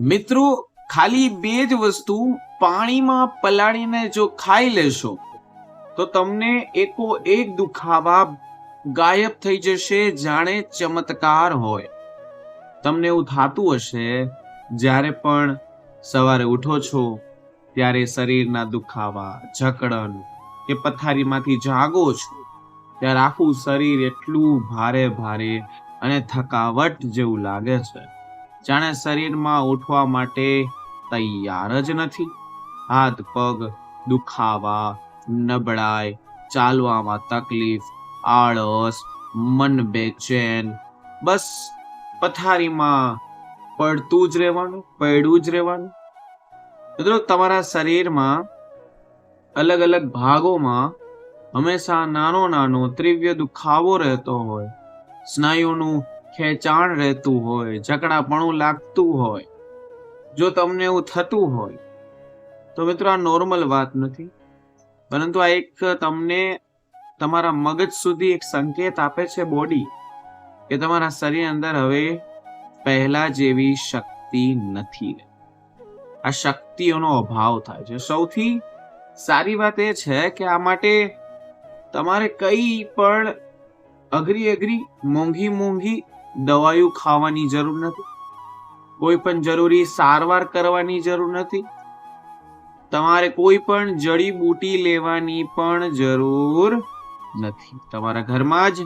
મિત્રો, ખાલી બે જ વસ્તુ પાણીમાં પલાળીને જો ખાઈ લેશો, તો તમને એકો એક દુખાવા ગાયબ થઈ જશે, જાણે ચમત્કાર હોય. તમને એવું થતું હશે, જ્યારે પણ સવારે ઉઠો છો, ત્યારે શરીરના દુખાવા, જકડન, કે પથારીમાંથી જાગો છો, ત્યારે આખું શરીર એટલું ભારે ભારે અને થકાવટ જેવું લાગે છે. જાણે શરીરમાં ઉઠવા માટે તૈયાર જ નથી. હાથ, પગ દુખાવા, નબળાઈ, ચાલવામાં તકલીફ, આળસ, મન બેચેન, બસ પથારીમાં પડતું જ રહેવાનું, પડ્યું જ રહેવાનું. મિત્રો, તમારા શરીરમાં અલગ અલગ ભાગોમાં હંમેશા નાનો નાનો તીવ્ર દુખાવો રહેતો હોય. સ્નાયુનું ખેંચાણ રહેતું હોય, જકડાપણું લાગતું હોય, જો તમને એવું થતું હોય, તો મિત્રો આ નોર્મલ વાત નથી. પરંતુ આ એક તમને તમારા મગજ સુધી એક સંકેત આપે છે બોડી કે તમારા શરીર અંદર હવે પહેલા જેવી શક્તિ નથી. આ શક્તિઓનો અભાવ થાય છે. સૌથી સારી વાત એ છે કે આ માટે તમારે કઈ પણ અઘરી અઘરી મોંઘી મોંઘી દવાઓ ખાવાની જરૂર નથી. કોઈ પણ જરૂરી સારવાર કરવાની જરૂર નથી. તમારે કોઈ પણ જડીબૂટી લેવાની પણ જરૂર નથી. તમારા ઘરમાં જ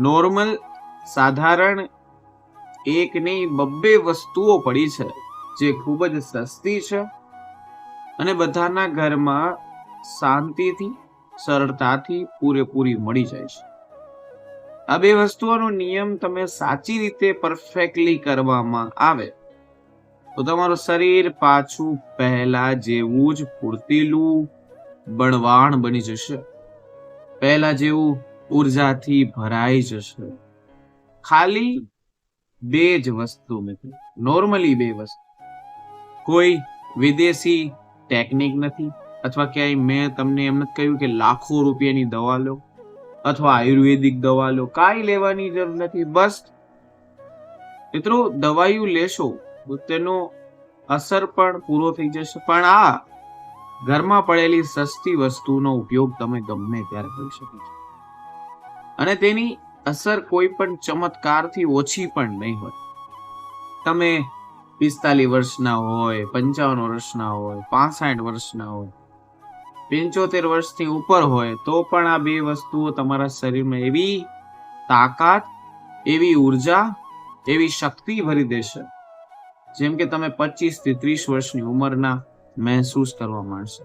નોર્મલ, સાધારણ એક નહીં, બબ્બે વસ્તુઓ પડી છે જે ખૂબ જ સસ્તી છે અને બધાના ઘરમાં શાંતિથી, સરળતાથી પૂરેપૂરી મળી જાય છે. આ બે વસ્તુઓનો નિયમ તમે સાચી રીતે પરફેક્ટલી કરવામાં આવે. તો તમારું શરીર પાછું પહેલા જેવું જ ફૂર્તીલું બળવાણ બની જશે. પહેલા જેવું ઉર્જાથી ભરાઈ જશે. ખાલી બે જ વસ્તુ મિત્રો નોર્મલી બે વસ્તુ. કોઈ વિદેશી ટેકનિક નથી. અથવા ક્યાંય મેં તમને એમ નથી કહ્યું કે લાખો રૂપિયાની દવા લો. અથવા આયુર્વેદિક દવા લો કાંઈ લેવાની જરૂર નથી. બસ મિત્રો દવાઈઓ લેશો તો તેનો અસર પણ પૂરો થઈ જશે. પણ આ ઘરમાં પડેલી સસ્તી વસ્તુનો ઉપયોગ તમે ગમે ત્યારે કરી શકો છો. અને તેની અસર કોઈ પણ ચમત્કારથી ઓછી પણ નહીં હોય. તમે પિસ્તાલીસ વર્ષના હોય, પંચાવન વર્ષના હોય, પાસઠ વર્ષના હોય પંચોતેર વર્ષથી ઉપર હોય, તો પણ આ બે વસ્તુઓ તમારા શરીરમાં એવી તાકાત, એવી ઊર્જા, એવી શક્તિ ભરી દેશે. જેમ કે તમે પચીસથી ત્રીસ વર્ષની ઉંમરના મહેસૂસ કરવા માંડશે.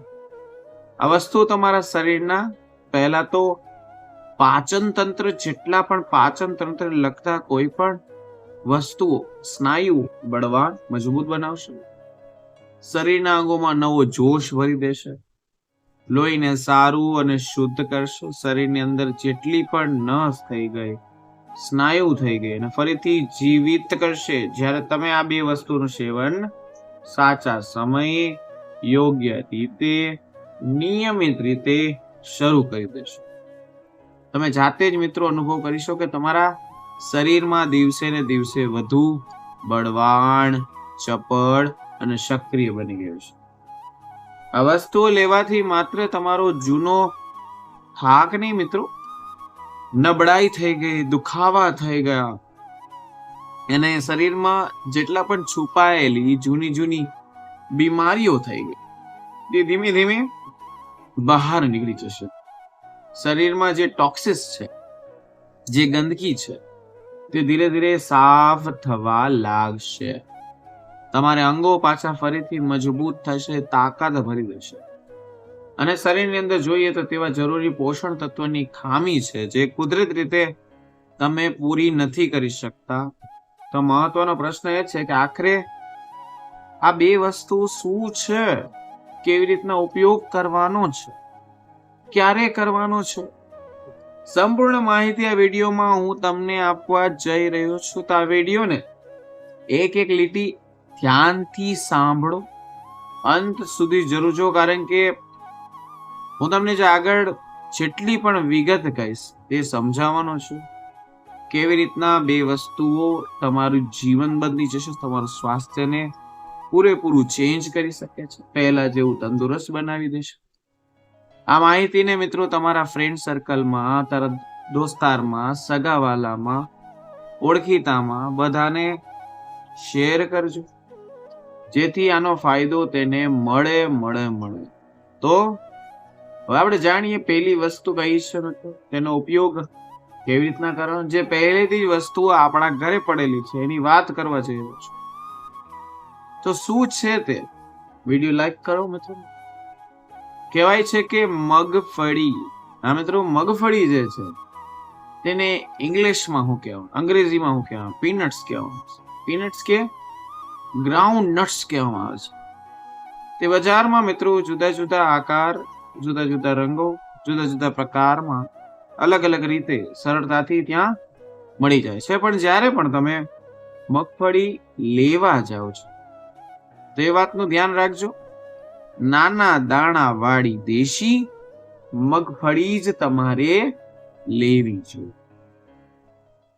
આ વસ્તુ તમારા શરીરના પહેલા તો પાચન તંત્ર જેટલા પણ પાચન તંત્ર લગતા કોઈ પણ વસ્તુઓ સ્નાયુ બળવાન મજબૂત બનાવશે. શરીરના અંગોમાં નવો જોશ ભરી દેશે. લોહીને સારું અને શુદ્ધ કરશો. શરીરની અંદર જેટલી પણ નસ થઈ ગઈ, સ્નાયુ થઈ ગઈ અને ફરીથી જીવિત કરશે. જ્યારે તમે આ બે વસ્તુનું સેવન સાચા સમયે યોગ્ય રીતે, નિયમિત રીતે શરૂ કરી દેશો. તમે જાતે જ મિત્રો અનુભવ કરીશો કે તમારા શરીરમાં દિવસે ને દિવસે વધુ બળવાણ ચપળ અને સક્રિય બની ગયું છે. આ વસ્તુઓ લેવાથી માત્ર તમારો જૂનો થાક નહીં મિત્રો. નબળાઈ થઈ ગઈ, દુખાવા થઈ ગયા. એને શરીરમાં જેટલા પણ છુપાયેલી જૂની જૂની બીમારીઓ થઈ ગઈ, તે ધીમે ધીમે બહાર નીકળી જશે. શરીરમાં જે ટોક્સિસ છે, જે ગંદકી છે, તે ધીરે ધીરે સાફ થવા લાગશે. તમારે અંગો પાછા ફરીથી મજબૂત થશે, તાકાત ભરી દેશે. અને શરીરની અંદર જોઈએ તો તેવા જરૂરી પોષણ તત્વની ખામી છે, જે કુદરત રીતે તમે પૂરી નથી કરી શકતા. તો મહત્વનો પ્રશ્ન એ છે કે આખરે આ બે વસ્તુ શું છે? કેવી રીતના ઉપયોગ કરવાનો છે? ક્યારે કરવાનો છે? સંપૂર્ણ માહિતી આ વિડીયોમાં હું તમને આપવા જઈ રહ્યો છું. તો આ વિડીયોને એક એક લીટી ધ્યાનથી સાંભળો. અંત સુધી જરૂર કારણ કે હું તમને જે આગળ જેટલી પણ વિગત કહીશ, તે સમજાવવાનો છું. કેવી રીતના બે વસ્તુઓ તમારું જીવન બદલી જશે, તમારું સ્વાસ્થ્યને પૂરેપૂરું ચેન્જ કરી શકે છે. પહેલા જેવું તંદુરસ્ત બનાવી દેશે. આ માહિતીને મિત્રો તમારા ફ્રેન્ડ સર્કલમાં તારા દોસ્તારમાં, સગાવાલામાં, ઓળખીતામાં બધાને શેર કરજો. જેથી આનો ફાયદો તેને મળે મળે મળે. તો, હવે આપણે જાણીએ પહેલી વસ્તુ કઈ છે તેનો ઉપયોગ કેવી રીતના કરવાનો? જે પહેલેથી જ વસ્તુઓ આપણા ઘરે પડેલી છે, એની વાત કરવા જઈ રહ્યો છું. તો શું છે તે? વીડિયો લાઈક કરો મિત્રો. કહેવાય છે કે મગફળી. હા મિત્રો, મગફળી જે છે, તેને ઇંગ્લિશમાં હું કહેવાય, અંગ્રેજીમાં હું કહેવાય, પીનટ્સ કહેવાય. પીનટ્સ કે ગ્રાઉન્ડ નટ્સ કહેવામાં આવે છે. તે બજારમાં મિત્રો જુદા જુદા આકાર, જુદા જુદા રંગો, જુદા જુદા પ્રકારમાં અલગ અલગ રીતે સરળતાથી ત્યાં મળી જાય છે. પણ જ્યારે પણ તમે મગફળી લેવા જાઓ છો, તો એ વાતનું ધ્યાન રાખજો. નાના દાણા વાળી દેશી મગફળી જ તમારે લેવી જોઈએ.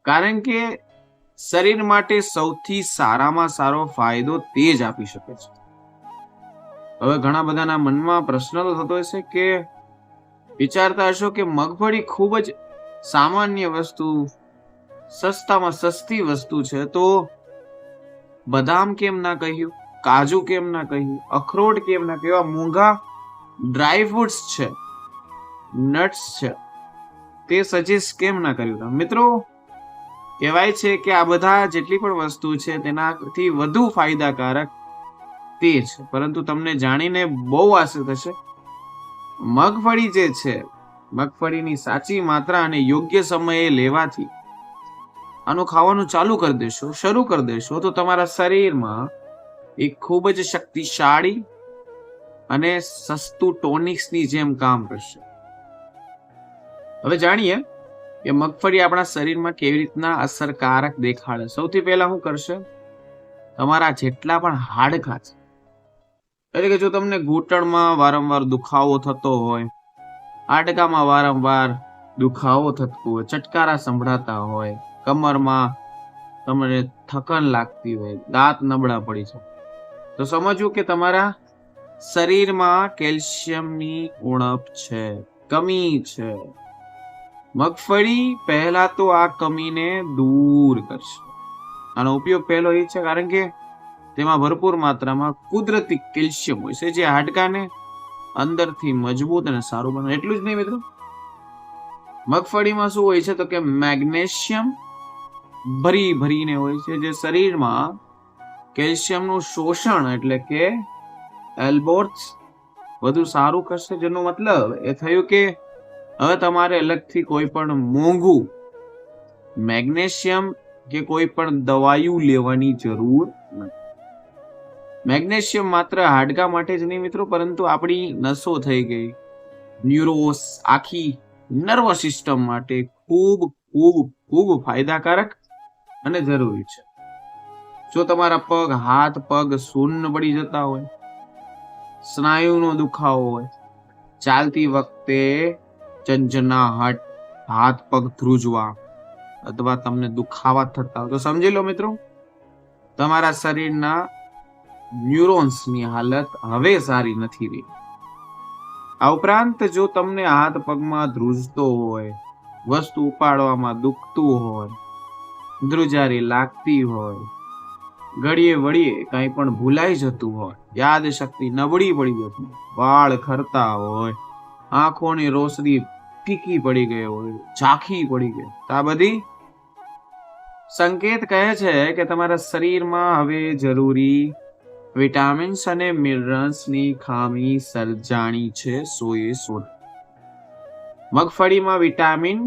કારણ કે શરીર માટે સૌથી સારામાં સારો ફાયદો તે જ આપી શકે છે. હવે ઘણા બધાના મનમાં પ્રશ્ન તો થતો હશે કે વિચારતા હશો કે મગફળી ખૂબ જ સામાન્ય વસ્તુ, સસ્તામાં સસ્તી વસ્તુ છે તો બદામ કેમ ના કહ્યું, કાજુ કેમ ના કહ્યું, અખરોટ કેમ ના કહ્યું મોંઘા ડ્રાય ફ્રૂટ્સ છે, નટ્સ છે, તે સજેસ્ટ કેમ ના કર્યું મિત્રો કહેવાય છે કે આ બધા જેટલી પણ વસ્તુ છે તેનાથી વધુ ફાયદાકારક તે છે. પરંતુ તમને જાણીને બહુ આશા થશે, મગફળી જે છે, મગફળીની સાચી માત્રા અને યોગ્ય સમયે લેવાથી આનું ખાવાનું ચાલુ કરી દેશો, શરૂ કરી દેશો, તો તમારા શરીરમાં એક ખૂબ જ શક્તિશાળી અને સસ્તું ટોનિક્સની જેમ કામ કરશે. હવે જાણીએ કે મગફળી આપણા શરીરમાં કેવી રીતના અસરકારક દેખાડે. સૌથી પહેલા શું કરશે? તમારા જેટલા પણ હાડકા છે એટલે કે જો તમને ઘૂંટણમાં વારંવાર દુખાવો થતો હોય, હાડકામાં વારંવાર દુખાવો થતો હોય, ચટકારા સંભળાતા હોય, કમરમાં તમને થકન લાગતી હોય, દાંત નબળા પડી છે તો સમજવું કે તમારા શરીરમાં કેલ્શિયમની ઉણપ છે, કમી છે. મગફળી પહેલા તો આ કમીને દૂર કરશે. આનો ઉપયોગ પહેલો એ છે કારણ કે તેમાં ભરપૂર માત્રામાં કુદરતી કેલ્શિયમ હોય છે, જે હાડકાને અંદરથી મજબૂત અને સારું બનાવે. એટલું જ નહીં મિત્રો. મગફળીમાં શું હોય છે તો કે મેગ્નેશિયમ ભરી ભરીને હોય છે, જે શરીરમાં કેલ્શિયમનું શોષણ એટલે કે એલ્બોર્ટ્સ વધુ સારું કરશે. જેનો મતલબ એ થયું કે હવે તમારે અલગથી કોઈ પણ મોંઘું મેગ્નેશિયમ કે કોઈ પણ દવાયું લેવાની જરૂર નથી. મેગ્નેશિયમ માત્ર હાડકા માટે જ નહીં મિત્રો, પરંતુ આપણી નસો થઈ ગઈ. ન્યુરોસ આખી નર્વ સિસ્ટમ માટે ખૂબ ખૂબ ખૂબ ફાયદાકારક અને જરૂરી છે. જો તમારા પગ, હાથ, પગ શૂન્ય પડી જતા હોય, સ્નાયુનો દુખાવો હોય, ચાલતી વખતે ચંચનાહટ હાથ પગ ધ્રુજવા અથવા તમને દુખાવા થતા તો સમજી લો મિત્રો, તમારા શરીરના ન્યુરોન્સની હાલત હવે સારી નથી રહી. આ ઉપરાંત જો તમને હાથ પગમાં ધ્રુજતો હોય, વસ્તુ ઉપાડવામાં દુખતું હોય, ધ્રુજારી લાગતી હોય ઘડીએ વળીએ કંઈ પણ ભૂલાઈ જતું હોય યાદ શક્તિ નબળી પડી જતી વાળ ખરતા હોય, આંખોની રોશની ફીકી પડી ગઈ હોય, ઝાંખી પડી ગઈ તો આ બધી સંકેત કહે છે કે તમારા શરીરમાં હવે જરૂરી વિટામિન્સ અને મિનરલ્સની ખામી સર્જાણી છે સોએ સો મગફળીમાં વિટામિન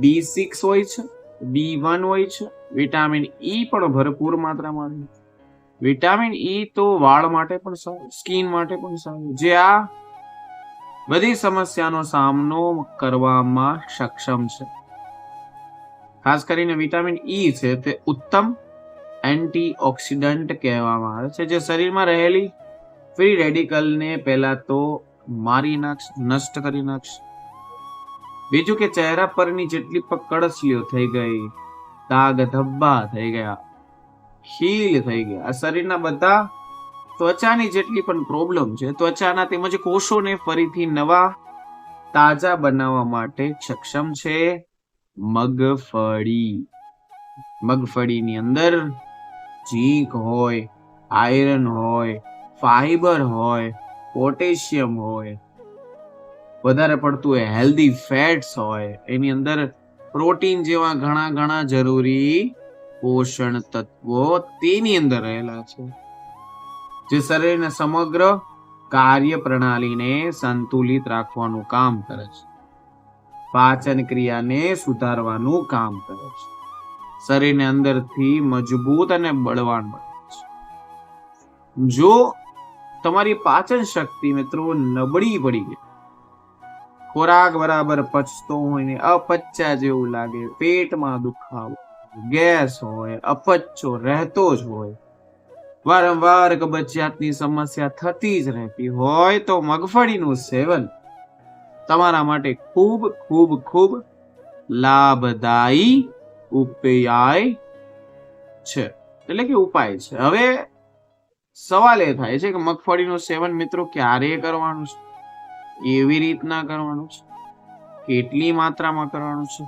બી સિક્સ હોય છે, બી વન હોય છે, વિટામિન ઈ પણ ભરપૂર માત્રામાં વિટામિન ઈ તો વાળ માટે પણ સારું, સ્કિન માટે પણ સારું. જે આ બધી સમસ્યાનો સામનો કરવામાં સક્ષમ છે. ખાસ કરીને વિટામિન ઈ છે તે ઉત્તમ એન્ટીઓક્સિડન્ટ કહેવામાં આવે છે, જે શરીરમાં રહેલી ફ્રી રેડિકલને પહેલા તો મારી નાખશે નષ્ટ કરી નાખશે. બીજું કે ચહેરા પરની જેટલી પણ કડસીઓ થઈ ગઈ, દાગ ધબ્બા થઈ ગયા, ખીલ થઈ ગયા શરીરના બધા ત્વચાની જેટલી પણ પ્રોબ્લેમ છે, ત્વચાના તેમજ કોષોને ફરીથી નવા, તાજા બનાવવા માટે સક્ષમ છે મગફળી. મગફળીની અંદર ઝીંક હોય, આયરન હોય ફાઈબર હોય, પોટેશિયમ હોય, વધારે પડતું હેલ્ધી ફેટ્સ હોય, એની અંદર પ્રોટીન જેવા ઘણા ઘણા જરૂરી પોષણ તત્વો તેની અંદર રહેલા છે. જે શરીરના સમગ્ર કાર્ય પ્રણાલીને સંતુલિત રાખવાનું કામ કરે છે. પાચન ક્રિયાને સુધારવાનું કામ કરે છે. શરીરને અંદરથી મજબૂત અને બળવાન બને છે. જો તમારી પાચન શક્તિ મિત્રો નબળી પડી ગઈ, ખોરાક બરાબર પચતો હોય ને અપચ્યા જેવું લાગે, પેટમાં દુખાવો, ગેસ હોય અપચ્યો રહેતો જ હોય વારંવાર કબજિયાતની સમસ્યા થતી જ રહેતી હોય તો મગફળીનું સેવન તમારા માટે ખૂબ ખૂબ ખૂબ લાભદાયી ઉપાય છે. એટલે કે ઉપાય છે. હવે સવાલ એ થાય છે કે મગફળીનું સેવન મિત્રો ક્યારે કરવાનું છે? એવી રીતના કરવાનું છે? કેટલી માત્રામાં કરવાનું છે?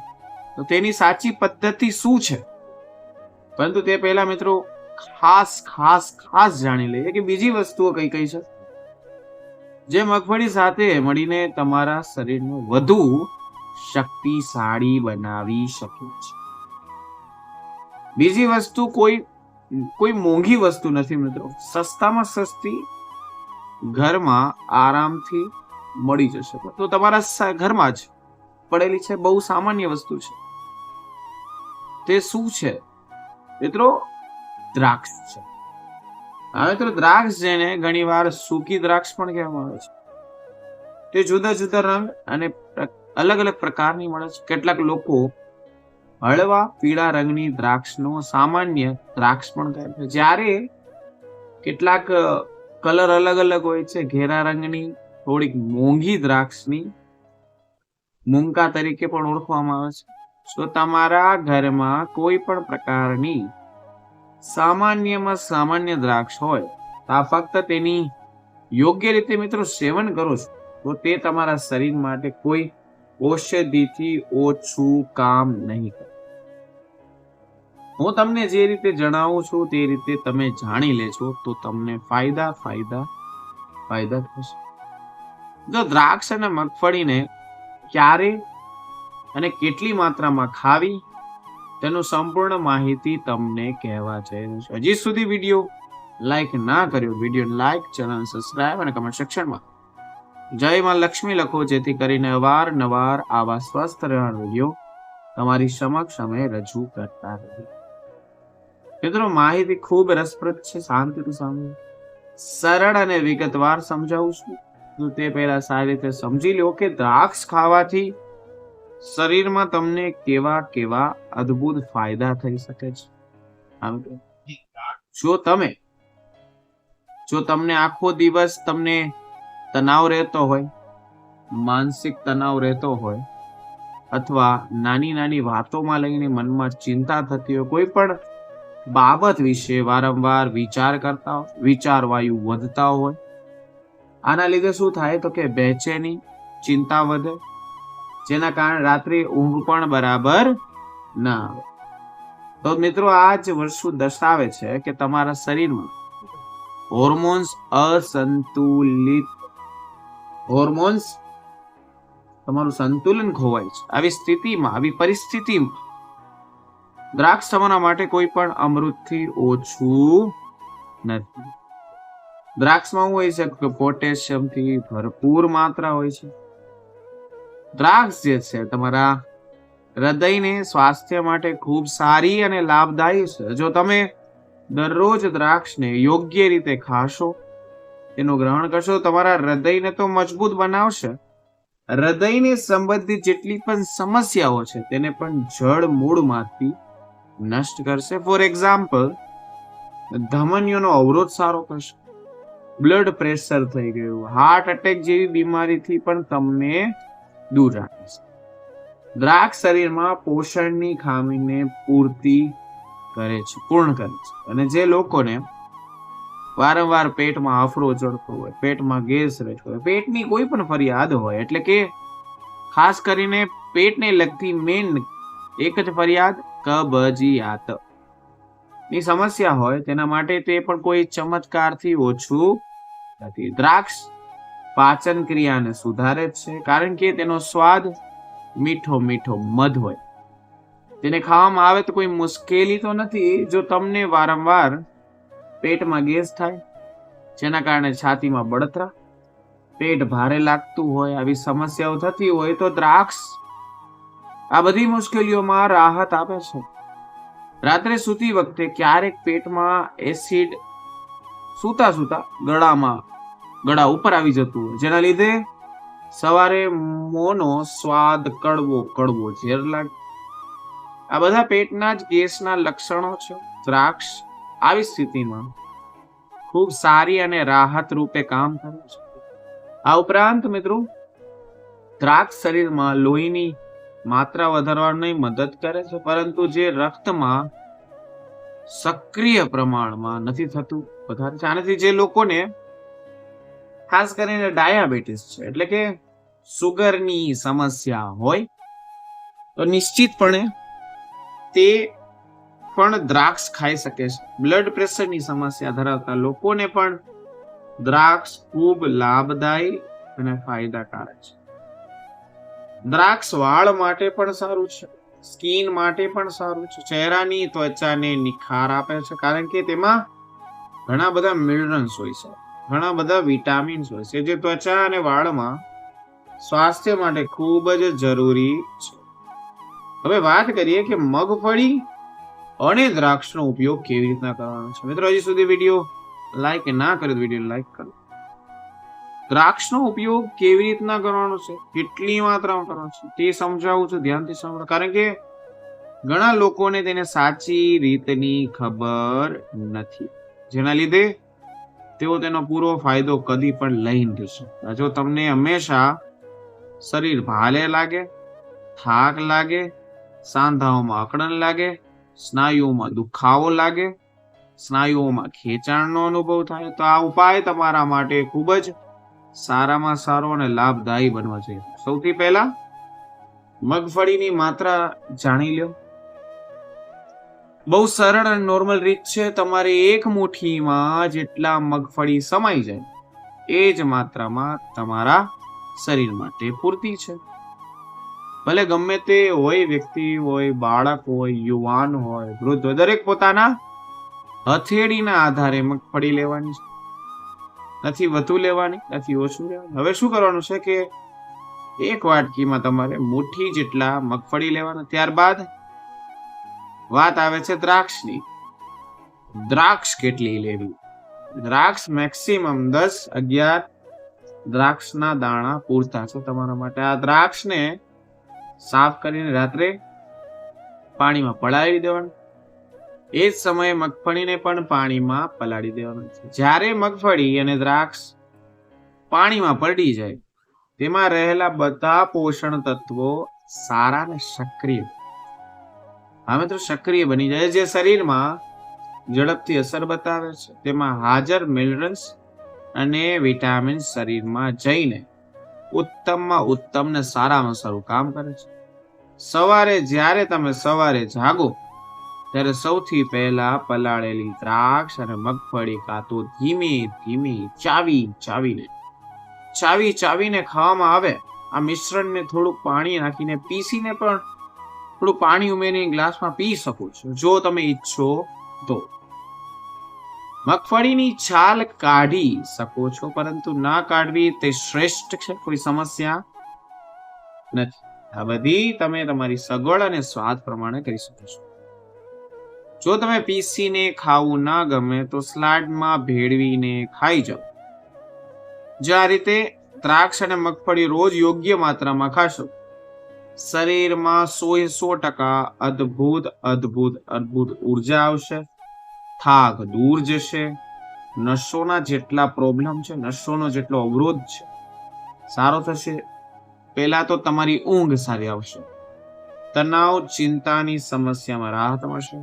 તો તેની સાચી પદ્ધતિ શું છે? પરંતુ તે પહેલા મિત્રો ખાસ ખાસ ખાસ જાણી લઈએ. કે બીજી વસ્તુઓ કઈ કઈ છે? જે મગફળી સાથે મળીને તમારા શરીરને વધુ શક્તિશાળી બનાવી શકે છે. બીજી વસ્તુ કોઈ કોઈ મોંઘી વસ્તુ નથી મિત્રો. સસ્તામાં સસ્તી ઘરમાં આરામથી મળી જશે તો તમારા ઘરમાં જ પડેલી છે, બહુ સામાન્ય વસ્તુ છે. તે શું છે? મિત્રો દ્રાક્ષ છે. હવે તો દ્રાક્ષ જેને ઘણીવાર સૂકી દ્રાક્ષ પણ કહેવામાં આવે છે. તે જુદા જુદા રંગ અને અલગ અલગ પ્રકારની મળે છે. કેટલાક લોકો હળવા પીળા રંગની દ્રાક્ષનો સામાન્ય દ્રાક્ષ પણ કહે છે. જ્યારે કેટલાક કલર અલગ અલગ હોય છે, ઘેરા રંગની, થોડીક મોંઘી દ્રાક્ષની, મૂંગા તરીકે પણ ઓળખવામાં આવે છે. તો તમારા ઘરમાં કોઈ પણ પ્રકારની સામાન્યમાં સામાન્ય દ્રાક્ષ હોય, તો આ ફક્ત તેની યોગ્ય રીતે મિત્રો સેવન કરો છો, તો તે તમારા શરીર માટે કોઈ ઔષધિથી ઓછું કામ નહીં કરે. હું તમને જે રીતે જણાવું છું તે રીતે તમે જાણી લેશો તો તમને ફાયદા ફાયદા ફાયદા થશે. જો દ્રાક્ષ અને મગફળીને ક્યારે અને કેટલી માત્રામાં ખાવી તેનું સંપૂર્ણ માહિતી તમને કહેવા જઈ રહ્યું છે. હજી સુધી વીડિયો લાઈક ના કર્યો, વીડિયો લાઈક ચેનલ સબસ્ક્રાઇબ અને કમેન્ટ સેક્શનમાં જય માં લક્ષ્મી લખો, જેથી કરીને અવારનવાર આવા સ્વસ્થ રહેવા વીડિયો તમારી સમક્ષ અમે રજૂ કરતા રહીએ. મિત્રો, માહિતી ખૂબ રસપ્રદ છે, શાંતિથી સાંભળો. સરળ અને વિગતવાર સમજાવું છું. તો તે પહેલા સારી રીતે સમજી લો કે દ્રાક્ષ ખાવાથી શરીરમાં તમને કેવા કેવા અદ્ભુત ફાયદા થઈ શકે છે. જો તમે, જો તમને આખો દિવસ તમને તણાવ રહેતો હોય, માનસિક તણાવ રહેતો હોય, અથવા નાની નાની વાતોમાં લઈને મનમાં ચિંતા થતી હોય, કોઈ પણ બાબત વિશે વારંવાર વિચાર કરતા હોય વિચાર વાયુ વધતા હોય, આના લીધે શું થાય તો કે બેચેની ચિંતા વધે જેના કારણે રાત્રે ઊંઘ પણ બરાબર ના આવે. તો મિત્રો આ જ વસ્તુ દર્શાવે છે કે તમારા શરીરમાં હોર્મોન્સ અસંતુલિત હોર્મોન્સ તમારું સંતુલન ખોવાય છે. આવી સ્થિતિમાં, આવી પરિસ્થિતિમાં દ્રાક્ષ તમારા માટે કોઈ પણ અમૃતથી ઓછું નથી. દ્રાક્ષમાં શું હોય છે કે પોટેશિયમથી ભરપૂર માત્રા હોય છે. દ્રાક્ષ જે છે, તમારા હૃદયને સ્વાસ્થ્ય માટે ખૂબ સારી અને લાભદાયી છે. જો તમે દરરોજ દ્રાક્ષને યોગ્ય રીતે ખાશો તેનું ગ્રહણ કરશો તમારા હૃદયને તો મજબૂત બનાવશે. હૃદયને સંબંધિત જેટલી પણ સમસ્યાઓ છે, તેને પણ જળ મૂળમાંથી નષ્ટ કરશે. ફોર એક્ઝામ્પલ ધમનીઓનો અવરોધ સારો કરશે. બ્લડ પ્રેશર થઈ ગયું. હાર્ટ એટેક જેવી બીમારીથી પણ તમને દૂર રાખે છે દ્રાક્ષ શરીરમાં પોષણની ખામીને પૂર્તિ કરે છે, પૂર્ણ કરે છે. અને જે લોકોને વારંવાર પેટમાં અફરો ચડતો હોય, પેટમાં ગેસ રહેતો હોય, પેટની કોઈ પણ ફરિયાદ હોય, એટલે કે ખાસ કરીને પેટને લગતી મેન એક જ ફરિયાદ, કબજિયાત. ની સમસ્યા હોય, તેના માટે તે પણ કોઈ ચમત્કારથી ઓછું નથી. દ્રાક્ષ પાચન ક્રિયાને સુધારે છે, કારણ કે તેનો સ્વાદ મીઠો મીઠો મધ હોય. તેને ખાવામાં આવે તો કોઈ મુશ્કેલી તો નથી, જો તમને વારંવાર પેટમાં ગેસ થાય, જેના કારણે છાતીમાં બળતરા, પેટ ભારે લાગતું હોય, આવી સમસ્યાઓ થતી હોય, તો દ્રાક્ષ આ બધી મુશ્કેલીઓમાં રાહત આપે છે. રાત્રે સૂતી વખતે ક્યારેક પેટમાં એસિડ સૂતા સૂતા ગળામાં ગળા ઉપર આવી જતું જેના લીધે સવારે મોનો સ્વાદ કડવો કડવો ઝેર લાગે. આ બધા પેટના જ ગેસના લક્ષણો છે. દ્રાક્ષ આવી સ્થિતિમાં ખૂબ સારી અને રાહત રૂપે કામ કરે છે. આ ઉપરાંત મિત્રો, દ્રાક્ષ શરીરમાં લોહીની માત્રા વધારવાની મદદ કરે છે, પરંતુ જે રક્તમાં સક્રિય પ્રમાણમાં નથી થતું વધારે. છે આનાથી જે લોકોને ખાસ કરીને ડાયાબિટીસ છે. એટલે કે સુગરની સમસ્યા હોય, તો નિશ્ચિતપણે તે પણ દ્રાક્ષ ખાઈ શકે છે. બ્લડ પ્રેશરની સમસ્યા ધરાવતા લોકોને પણ દ્રાક્ષ ખૂબ લાભદાયી અને ફાયદાકારક છે. દ્રાક્ષ વાળ માટે પણ સારું છે. સ્કિન માટે પણ સારું છે. ચહેરાની ત્વચાને નિખાર આપે છે. કારણ કે તેમાં ઘણા બધા મિનરલ્સ હોય છે. ઘણા બધા વિટામિન્સ હોય છે જે ત્વચા અને વાળમાં સ્વાસ્થ્ય માટે ખૂબ જ જરૂરી છે. હવે વાત કરીએ કે મગફળી અને દ્રાક્ષનો ઉપયોગ કેવી રીતના કરવાનો છે. મિત્રો, હજી સુધી વીડિયો લાઈક ના કરે તો વીડિયો લાઈક કરો. દ્રાક્ષનો ઉપયોગ કેવી રીતના કરવાનો છે? કેટલી માત્રામાં કરવાનો છે? તે સમજાવું છું, ધ્યાનથી સાંભળો. કારણ કે ઘણા લોકોને તેને સાચી રીતની ખબર નથી. જેના લીધે તેઓ તેનો પૂરો ફાયદો કદી પણ લઈ નથી શકતા જો તમને હંમેશા શરીર ભાલે લાગે, થાક લાગે, સાંધાઓમાં અકળન લાગે, સ્નાયુઓમાં દુખાવો લાગે, સ્નાયુઓમાં ખેંચાણનો અનુભવ થાય, તો આ ઉપાય તમારા માટે ખૂબ જ સારામાં સારો અને લાભદાયી બનવા જોઈએ. સૌથી પહેલા મગફળીની માત્રા જાણી લો બહુ સરળ અને નોર્મલ રીત છે. તમારે એક મુઠ્ઠીમાં જેટલા મગફળી સમાઈ જાય, એ જ માત્રામાં તમારા શરીર માટે પૂરતી છે. ભલે ગમે તે હોય, વ્યક્તિ હોય, બાળક હોય, યુવાન હોય, વૃદ્ધ હોય, દરેક પોતાના હથેળીના આધારે મગફળી લેવાની છે. નથી વધુ લેવાની, નથી ઓછું લેવાની. હવે શું કરવાનું છે કે, એક વાટકીમાં તમારે મુઠ્ઠી જેટલા મગફળી લેવાના. ત્યારબાદ વાત આવે છે દ્રાક્ષની. દ્રાક્ષ કેટલી લેવી? દ્રાક્ષ મેક્સિમમ દસ અગિયાર દ્રાક્ષના દાણા પૂરતા છે તમારા માટે. આ દ્રાક્ષને સાફ કરીને રાત્રે પાણીમાં પલાળી દેવાનું. એ જ સમયે મગફળીને પણ પાણીમાં પલાળી દેવાનું છે. જ્યારે મગફળી અને દ્રાક્ષ પાણીમાં પડી જાય, તેમાં રહેલા બધા પોષણ તત્વો સારા અને સક્રિય હા મિત્રો, સક્રિય બની જાય જે શરીરમાં ઝડપથી અસર બતાવે છે, તેમાં હાજર મિનરલ્સ અને વિટામિન શરીરમાં જઈને ઉત્તમમાં ઉત્તમ ને સારામાં સારું કામ કરે છે. સવારે જ્યારે તમે સવારે જાગો, ત્યારે સૌથી પહેલા પલાળેલી દ્રાક્ષ અને મગફળી કાં તો ધીમે ધીમે ચાવી ચાવીને ચાવી ચાવીને ખાવામાં આવે. આ મિશ્રણને થોડુંક પાણી નાખીને પીસીને પણ થોડું પાણી ઉમેરીને ગ્લાસમાં પી શકો છો. જો તમે ઈચ્છો તો. મગફળીની છાલ કાઢી શકો છો, પરંતુ ના કાઢવી તે શ્રેષ્ઠ છે, કોઈ સમસ્યા નથી. આ બધી તમે તમારી સગવડ અને સ્વાદ પ્રમાણે કરી શકો છો. જો તમે પીસીને ખાવું ના ગમે તો સ્લાડમાં ભેળવીને ખાઈ જાઓ. જે આ રીતે દ્રાક્ષ અને મગફળી રોજ યોગ્ય માત્રામાં ખાશો. શરીરમાં સો સો ટકા અદ્ભુત અદ્ભુત અદ્ભુત ઊર્જા આવશે. થાક દૂર જશે. નશોના જેટલા પ્રોબ્લેમ છે નશોનો જેટલો અવરોધ છે, સારો થશે. પહેલા તો તમારી ઊંઘ સારી આવશે. તણાવ, ચિંતાની સમસ્યામાં રાહત મળશે.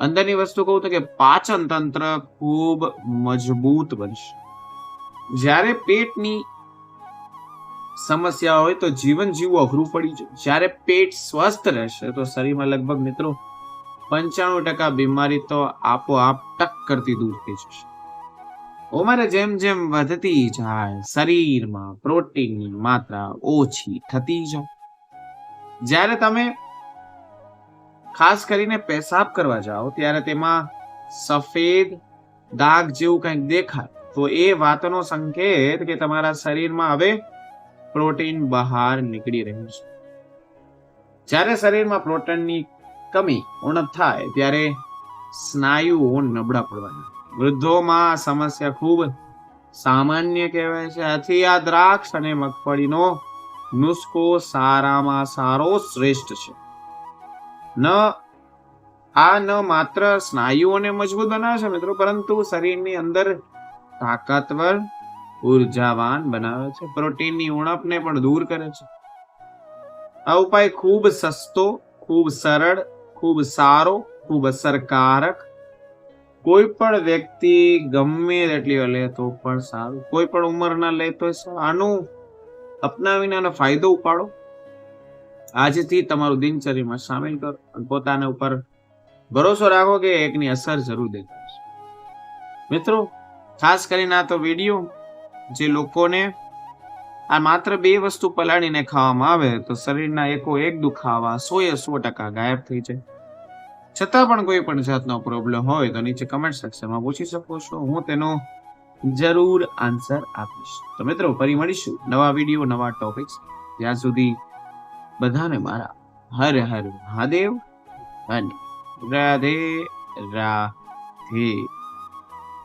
અંદરની વસ્તુ કહું તો કે પાચન તંત્ર ખૂબ મજબૂત બનશે. જ્યારે પેટની સમસ્યા હોય તો જીવન જીવવું અઘરું પડી જાય. જ્યારે પેટ સ્વસ્થ રહેશે તો શરીરમાં લગભગ મિત્રો પંચાણું ટકા બીમારી તો આપોઆપ ટક કરતી દૂર થઈ જશે. ઉંમર જેમ જેમ વધતી જાય, શરીરમાં પ્રોટીનની માત્રા ઓછી થતી જાય. જ્યારે તમે ખાસ કરીને પેશાબ કરવા જાઓ, ત્યારે તેમાં સફેદ દાગ જેવું કંઈક દેખાય, તો એ વાતનો સંકેત કે તમારા શરીરમાં હવે પ્રોટીન બહાર નીકળી રહ્યું છે. જ્યારે શરીરમાં પ્રોટીનની કમી ઉણપ થાય ત્યારે સ્નાયુઓ નબળા પડવાના. વૃદ્ધોમાં સમસ્યા ખૂબ સામાન્ય કહેવાય છે. આથી આ દ્રાક્ષ અને મગફળીનો નુસ્ખો સારામાં સારો શ્રેષ્ઠ છે. ન, આ ન માત્ર સ્નાયુઓને મજબૂત બનાવે છે મિત્રો, પરંતુ શરીરની અંદર તાકાતવર ઉર્જાવાન બનાવે છે. પ્રોટીનની ઉણપને પણ દૂર કરે છે. આ ઉપાય ખૂબ સસ્તો, ખૂબ સરળ, ખૂબ સારો, ખૂબ અસરકારક. કોઈ પણ વ્યક્તિ ગમે તેટલી લે તો પણ સારું. કોઈ પણ ઉંમરના લે તો આનું અપનાવીને આનો ફાયદો ઉપાડો. આજથી તમારું દિનચર્યામાં સામેલ કરો અને પોતાના ઉપર ભરોસો રાખો કે એકની અસર જરૂર દેખાશે. મિત્રો, ખાસ કરીને આ તો વીડિયો જે લોકોને આ માત્ર બે વસ્તુ પલાળીને ખાવામાં આવે, તો શરીરના એકો એક દુખાવા સો એ સો ટકા ગાયબ થઈ જાય. છતાં પણ કોઈ પણ જાતનો પ્રોબ્લેમ હોય, તો નીચે કમેન્ટ સેક્શનમાં પૂછી શકો છો. હું તેનો જરૂર આન્સર આપીશ. તો મિત્રો, ફરી મળીશું નવા વીડિયો નવા ટોપિક્સ ત્યાં સુધી બધાને મારા હર હર મહાદેવ અને રાધે રાધે.